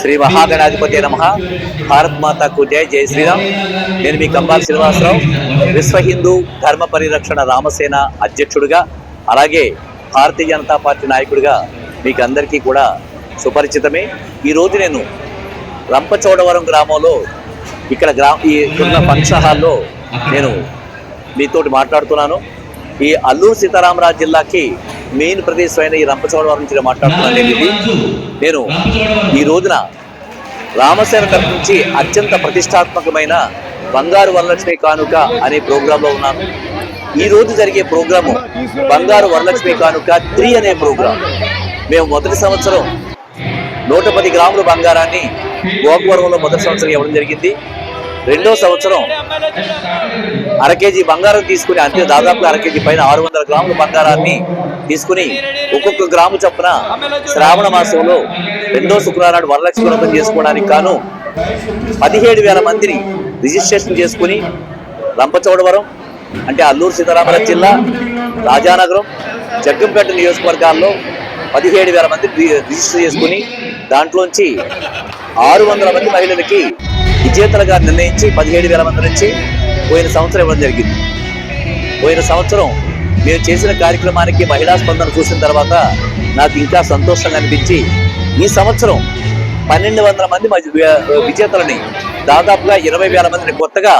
శ్రీ మహాగణాధిపతి నమ భారత్ మాతాకు జై జై శ్రీరామ్. నేను మీ కంబాల్ శ్రీనివాసరావు విశ్వ హిందూ ధర్మ పరిరక్షణ రామసేన అధ్యక్షుడిగా అలాగే భారతీయ జనతా పార్టీ నాయకుడిగా మీకు అందరికీ కూడా సుపరిచితమే. ఈరోజు నేను రంపచోడవరం గ్రామంలో ఇక్కడ గ్రా ఈ ఉన్న ఫంక్షన్ హాల్లో నేను మీతోటి మాట్లాడుతున్నాను. ఈ అల్లూరు సీతారామరాజు జిల్లాకి మెయిన్ ప్రదేశమైన ఈ రంపచోడవరం నుంచి నేను మాట్లాడుతున్నాను. నేను ఈ రోజున రామసేన తరపు నుంచి అత్యంత ప్రతిష్టాత్మకమైన బంగారు వరలక్ష్మి కానుక అనే ప్రోగ్రాంలో ఉన్నాను. ఈ రోజు జరిగే ప్రోగ్రాము బంగారు వరలక్ష్మి కానుక త్రీ అనే ప్రోగ్రాం. మేము మొదటి సంవత్సరం నూట పది గ్రాముల బంగారాన్ని గోకవరంలో మొదటి సంవత్సరం ఇవ్వడం జరిగింది. రెండో సంవత్సరం అర కేజీ బంగారం తీసుకుని అంతే దాదాపు అర కేజీ పైన ఆరు వందల గ్రాముల బంగారాన్ని తీసుకుని ఒక్కొక్క గ్రాము చొప్పున శ్రావణ మాసంలో రెండో శుక్రవారం వరలక్ష్మి వ్రతం చేసుకోవడానికి గాను పదిహేడు వేల మందిని రిజిస్ట్రేషన్ చేసుకుని రంపచోడవరం అంటే అల్లూరు సీతారామరాజు జిల్లా రాజానగరం జగ్గంపేట నియోజకవర్గాల్లో పదిహేడు వేల మంది రిజిస్టర్ చేసుకుని దాంట్లోంచి ఆరు వందల మంది మహిళలకి విజేతలుగా నిర్ణయించి పదిహేడు వేల మంది నుంచి పోయిన సంవత్సరం ఇవ్వడం జరిగింది. పోయిన సంవత్సరం మేము చేసిన కార్యక్రమానికి మహిళా స్పందన చూసిన తర్వాత నాకు ఇంకా సంతోషంగా అనిపించి ఈ సంవత్సరం పన్నెండు వందల మంది విజేతలని దాదాపుగా ఇరవై వేల మందిని కొత్తగా